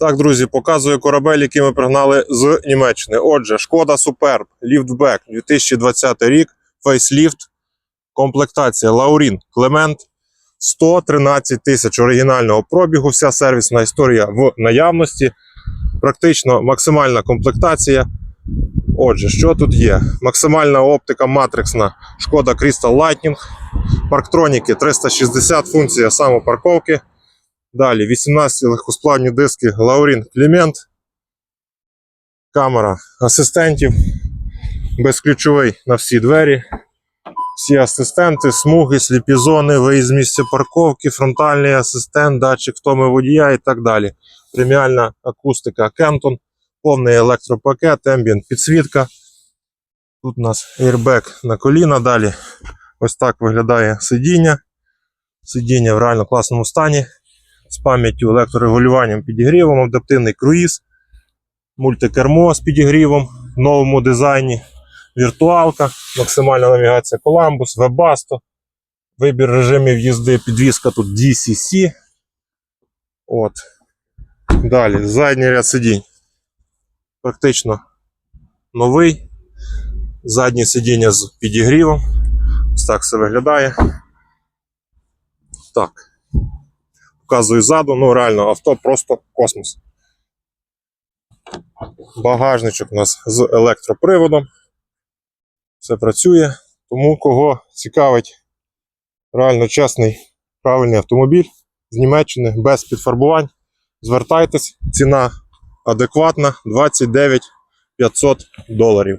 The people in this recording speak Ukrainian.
Так, друзі, показую корабель, який ми пригнали з Німеччини. Отже, Шкода Superb, ліфтбек, 2020 рік, фейсліфт, комплектація Лаурін, Клемент, 113 тисяч оригінального пробігу. Вся сервісна історія в наявності. Практично максимальна комплектація. Отже, що тут є? Максимальна оптика матриксна Шкода Crystal Lightning, парктроніки 360, функція самопарковки. Далі 18 легкосплавні диски Laurin Clement. Камера асистентів. Безключовий на всі двері. Всі асистенти, смуги, сліпі зони, виїзд з місця парковки, фронтальний асистент, датчик втоми водія і так далі. Преміальна акустика Кентон, повний електропакет, ембієнт підсвітка. Тут у нас airbag на коліна. Далі ось так виглядає сидіння. Сидіння в реально класному стані з пам'яттю електрорегулюванням підігрівом, адаптивний круїз, мультикермо з підігрівом в новому дизайні, віртуалка, максимальна навігація Columbus, Webasto, вибір режимів їзди, підвізка тут DCC. От. Далі, задній ряд сидінь. Практично новий. Заднє сидіння з підігрівом. Ось так все виглядає. Так показую ззаду, ну реально авто просто космос. Багажничок у нас з електроприводом. Все працює. Тому кого цікавить реально чесний, правильний автомобіль з Німеччини без підфарбувань, звертайтесь, ціна адекватна 29 500 доларів.